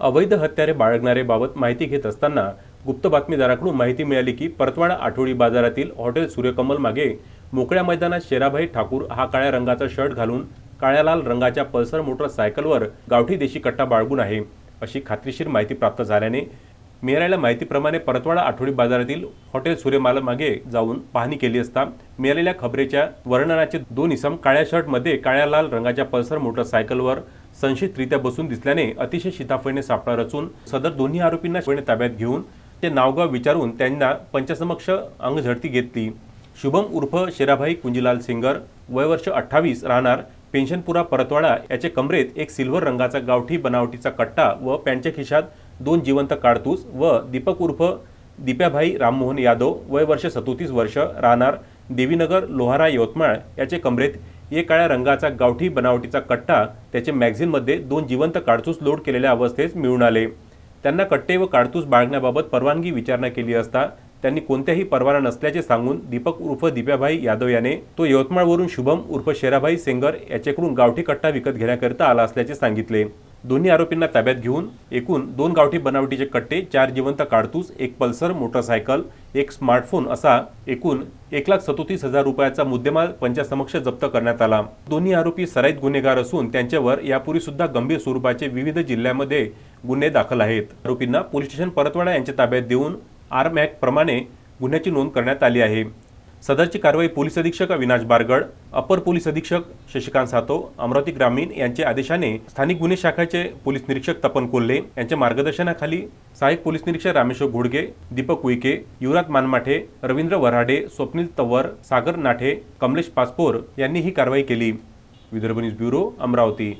अवैध हत्यारे बाळगणारे माहिती घेत असताना गुप्त बातमीदाराकडून माहिती मिळाली की परतवाडा आठवडी बाजारातील हॉटेल सूर्यकमल मागे मोकळ्या मैदानात शेराभाई ठाकूर हा काळ्या रंगाचा शर्ट घालून काळ्या लाल रंगाच्या पल्सर मोटरसायकलवर गावठी देशी कट्टा बाळगून आहे. अशी खात्रीशीर माहिती प्राप्त झाल्याने मिळालेल्या माहितीप्रमाणे परतवाडा आठवडी बाजारातील हॉटेल सूर्यमाला मागे जाऊन पाहणी केली असता मिळालेल्या खबरेच्या वर्णनाचे दोन इसम काळ्या शर्टमध्ये काळ्या लाल रंगाच्या पल्सर मोटरसायकलवर संशयितरित्या बसून दिसल्याने अतिशय शिताफळीने सापळा रचून सदर दोन्ही आरोपींना शिवणे ताब्यात घेऊन ते नावगाव विचारून त्यांना पंचसमक्ष अंगझडती घेतली. शुभम उर्फ शेराभाई कुंजीलाल सिंगर वयवर्ष अठ्ठावीस राहणार पेन्शनपुरा परतवाडा याचे कमरेत एक सिल्वर रंगाचा गावठी बनावटीचा कट्टा व पॅन्टच्या खिशात दोन जिवंत काडतूस व दीपक उर्फ दिप्याभाई राममोहन यादव वय वर्ष सदोतीस वर्ष राहणार देवीनगर लोहारा यवतमाळ याचे कमरेत एक काळ्या रंगाचा गावठी बनावटीचा कट्टा त्याचे मॅगझिनमध्ये दोन जिवंत काडतूस लोड केलेल्या अवस्थेत मिळून आले. त्यांना कट्टे व काडतूस बाळगण्याबाबत परवानगी विचारणा केली असता त्यांनी कोणत्याही परवाना नसल्याचे सांगून दीपक उर्फ दिप्याभाई यादव याने तो यवतमाळवरून शुभम उर्फ शेराभाई सेंगर याच्याकडून गावठी कट्टा विकत घेण्याकरिता आला असल्याचे सांगितले. दोन्ही आरोपींना ताब्यात घेऊन एकूण दोन गावठी बनावटीचे कट्टे चार जिवंत काडतूस एक पल्सर मोटरसायकल एक स्मार्टफोन असा एकूण एक लाख सदोतीस हजार रुपयाचा मुद्देमाल पंचासमक्ष जप्त करण्यात आला. दोन्ही आरोपी सराईत गुन्हेगार असून त्यांच्यावर यापूर्वी सुद्धा गंभीर स्वरूपाचे विविध जिल्ह्यामध्ये गुन्हे दाखल आहेत. आरोपींना पोलीस स्टेशन परतवाडा यांच्या ताब्यात देऊन आर प्रमाणे गुन्ह्याची नोंद करण्यात आली आहे. सदरची कारवाई पोलीस अधीक्षक अविनाश बारगड अपर पोलीस अधीक्षक शशिकांत सातो अमरावती ग्रामीण यांच्या आदेशाने स्थानिक गुन्हे शाखेचे पोलीस निरीक्षक तपन कोल्हे यांच्या मार्गदर्शनाखाली सहाय्यक पोलीस निरीक्षक रामेश्वर घोडगे दीपक उईके युवराज मानमाठे रवींद्र वऱ्हाडे स्वप्नील तवर सागर नाठे कमलेश पासपोर यांनी ही कारवाई केली. Vidarbha news bureau Amravati.